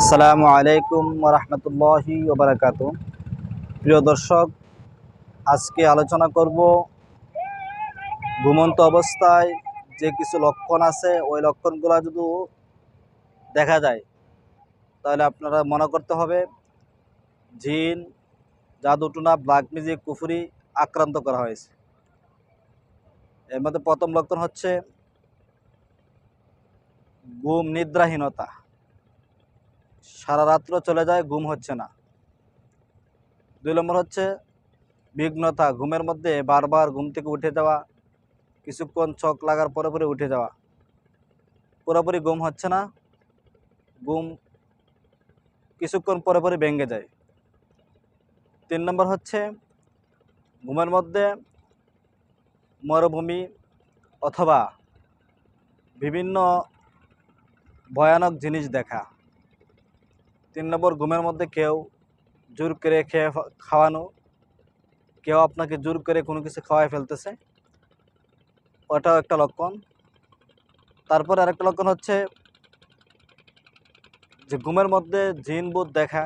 আসসালামু আলাইকুম রহমতুল্লাহি ওবরাকাতু। প্রিয় দর্শক, আজকে আলোচনা করব ঘুমন্ত অবস্থায় যে কিছু লক্ষণ আছে, ওই লক্ষণগুলো যদি দেখা যায়, তাহলে আপনারা মনে করতে হবে, জিন জাদুটুনা ব্ল্যাক মিউজিক কুফুরি আক্রান্ত করা হয়েছে। এর মধ্যে প্রথম লক্ষণ হচ্ছে ঘুম নিদ্রাহীনতা। সারা রাত্র চলে যায়, ঘুম হচ্ছে না। দুই নম্বর হচ্ছে বিঘ্নতা, ঘুমের মধ্যে বারবার ঘুম থেকে উঠে যাওয়া, কিছুক্ষণ চোখ লাগার পরে পরে উঠে যাওয়া। পুরোপুরি ঘুম হচ্ছে না, ঘুম কিছুক্ষণ পরে পরে ভেঙে যায়। তিন নম্বর হচ্ছে ঘুমের মধ্যে মরুভূমি অথবা বিভিন্ন ভয়ানক জিনিস দেখা। তিন নম্বর ঘুমের মধ্যে কেউ জোর করে খেয়ে খাওয়ানো, কেউ আপনাকে জোর করে কোনো কিছু খাওয়াই ফেলতেছে, ওটাও একটা লক্ষণ। তারপর আরেকটা লক্ষণ হচ্ছে যে ঘুমের মধ্যে জিন বুধ দেখা,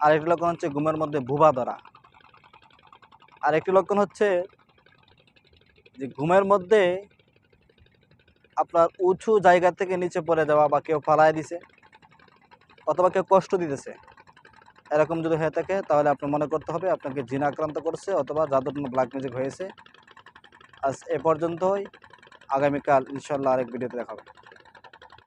আরেকটি লক্ষণ হচ্ছে ঘুমের মধ্যে ভুবা ধরা। আরেকটি লক্ষণ হচ্ছে যে ঘুমের মধ্যে আপনার উঁচু জায়গা থেকে নিচে পড়ে যাওয়া বা কেউ ফালায় দিছে অথবা কেউ কষ্ট দিতেছে। এরকম যদি হয়ে থাকে, তাহলে আপনার মনে করতে হবে, আপনাকে জিন আক্রান্ত করছে অথবা জাদুটনা ব্ল্যাক ম্যাজিক হয়েছে। আজ এ পর্যন্তই। আগামীকাল ইনশাল্লাহ আরেক ভিডিওতে দেখাবে